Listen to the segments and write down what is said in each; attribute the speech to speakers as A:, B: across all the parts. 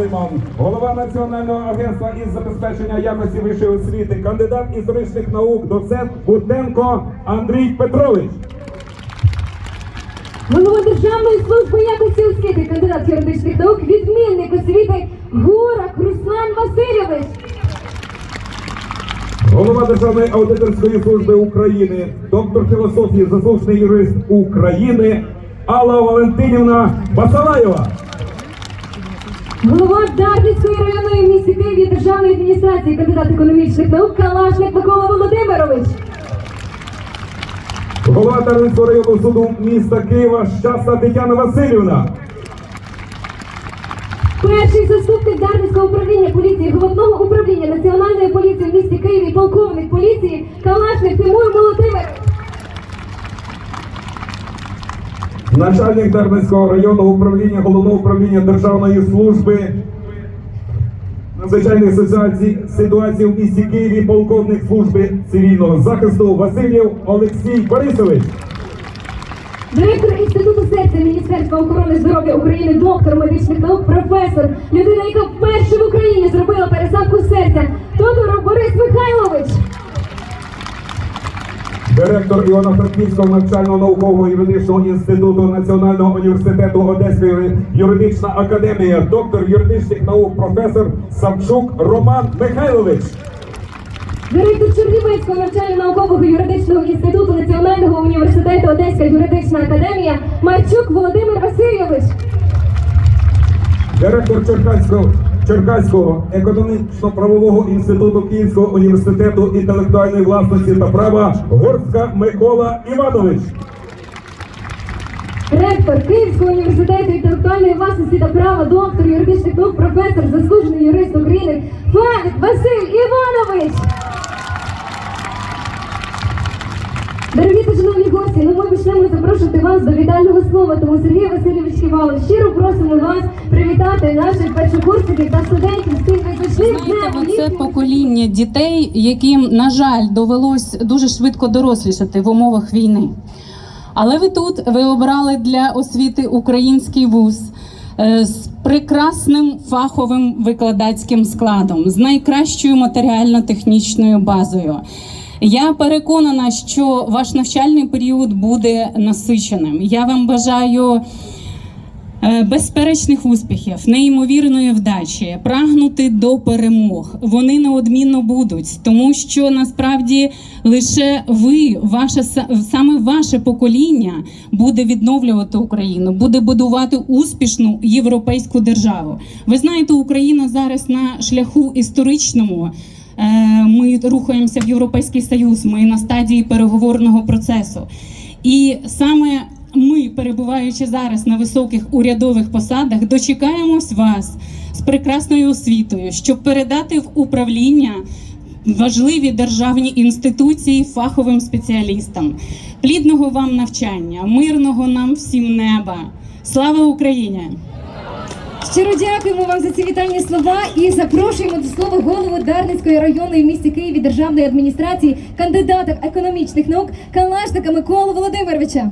A: Дякуємо. Голова Національного агентства із забезпечення якості вищої освіти, кандидат історичних наук, доцент Бутенко Андрій Петрович.
B: Голова Державної служби якості освіти, кандидат юридичних наук, відмінник освіти Гурак Руслан Васильович.
A: Голова Державної аудиторської служби України, доктор філософії, заслужений юрист України Алла Валентинівна Басалаєва.
B: Голова Дарницької районної місті Києві державної адміністрації, кандидат економічних наук Калашник Микола Володимирович.
A: Голова Дарницького районного суду міста Києва Щасна Тетяна Васильівна.
B: Перший заступник Дарницького управління поліції головного управління національної поліції в місті Києві, полковник поліції Калашник Тимур Володимирович.
A: Начальник Дарницького районного управління головного управління Державної служби надзвичайних ситуацій, в місті Києві, полковник служби цивільного захисту Васильєв Олексій Борисович.
B: Директор Інституту серця Міністерства охорони здоров'я України, доктор медичних наук, професор, людина, яка вперше
A: Директор Івано-Франківського навчально-наукового юридичного інституту Національного університету Одеської юридична академія, доктор юридичних наук, професор Савчук Роман Михайлович.
B: Директор Чернівецького навчально-наукового юридичного інституту Національного університету Одеська юридична академія Марчук Володимир Васильович.
A: Директор Черкаського Черкаського економічно-правового інституту Київського університету інтелектуальної власності та права Горська Микола Іванович.
B: Ректор Київського університету інтелектуальної власності та права, доктор юридичних наук, професор, заслужений юрист України Федик Василь Іванович. Вас до вітального слова. Тому Сергій Васильович Ківалов, щиро просимо вас привітати наших першокурсників та студентів з цим визначним
C: Знаєте, це покоління дітей, яким, на жаль, довелось дуже швидко дорослішати в умовах війни. Але ви тут ви обрали для освіти український вуз е, з прекрасним фаховим викладацьким складом, з найкращою матеріально-технічною базою. Я переконана, що ваш навчальний період буде насиченим. Я вам бажаю Е, Безперечних успіхів, неймовірної вдачі, прагнути до перемог. Вони неодмінно будуть, тому що насправді лише ви, ваше саме ваше покоління, буде відновлювати Україну, буде будувати успішну європейську державу. Ви знаєте, Україна зараз на шляху історичному. Е, Ми рухаємося в Європейський Союз. Ми на стадії переговорного процесу. І саме ми, перебуваючи зараз на високих урядових посадах, дочекаємось вас з прекрасною освітою, щоб передати в управління важливі державні інституції фаховим спеціалістам. Плідного вам навчання, мирного нам всім неба. Слава Україні!
B: Щиро дякуємо вам за ці вітальні слова і запрошуємо до слова голову Дарницької районної в місті Києві державної адміністрації, кандидата економічних наук Калашника Миколу Володимировича.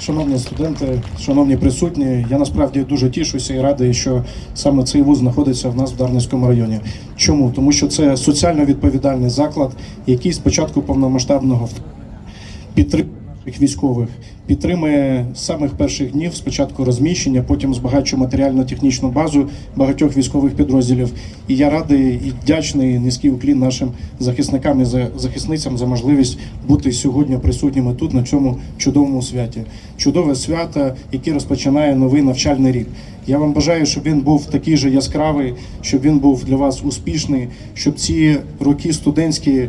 D: Шановні студенти, шановні присутні, я насправді дуже тішуся і радий, що саме цей вуз знаходиться в нас в Дарницькому районі. Чому? Тому що це соціально відповідальний заклад, який з початку повномасштабного підтримує наших військових, підтримує з самих перших днів спочатку розміщення, потім збагачує матеріально-технічну базу багатьох військових підрозділів. І я радий і вдячний низький уклін нашим захисникам і за- захисницям за можливість бути сьогодні присутніми тут на цьому чудовому святі. Чудове свято, яке розпочинає новий навчальний рік. Я вам бажаю, щоб він був такий же яскравий, щоб він був для вас успішний, щоб ці роки студентські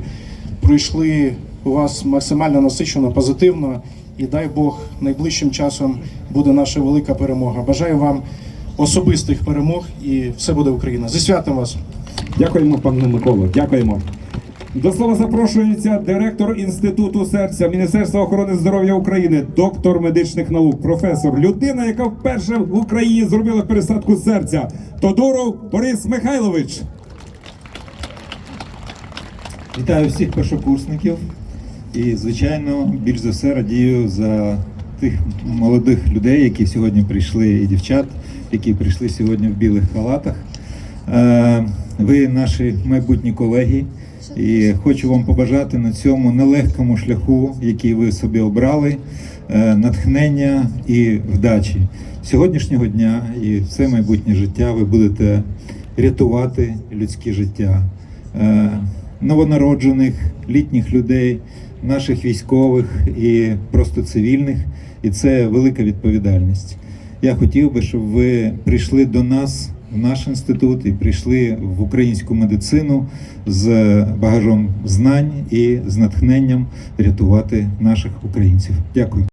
D: пройшли у вас максимально насичено, позитивно. І дай Бог найближчим часом буде наша велика перемога. Бажаю вам особистих перемог і все буде Україна. Зі святом вас!
A: Дякуємо, пане Миколо. Дякуємо. До слова запрошується директор Інституту серця Міністерства охорони здоров'я України, доктор медичних наук, професор, людина, яка вперше в Україні зробила пересадку серця. Тодуров Борис Михайлович.
E: Вітаю всіх першокурсників і, звичайно, більш за все радію за тих молодих людей, які сьогодні прийшли, і дівчат, які прийшли сьогодні в білих халатах. Е, Ви наші майбутні колеги, і хочу вам побажати на цьому нелегкому шляху, який ви собі обрали, е, натхнення і вдачі. Сьогоднішнього дня і все майбутнє життя ви будете рятувати людське життя е, новонароджених, літніх людей, наших військових і просто цивільних. І це велика відповідальність. Я хотів би, щоб ви прийшли до нас в наш інститут і прийшли в українську медицину з багажом знань і з натхненням рятувати наших українців. Дякую.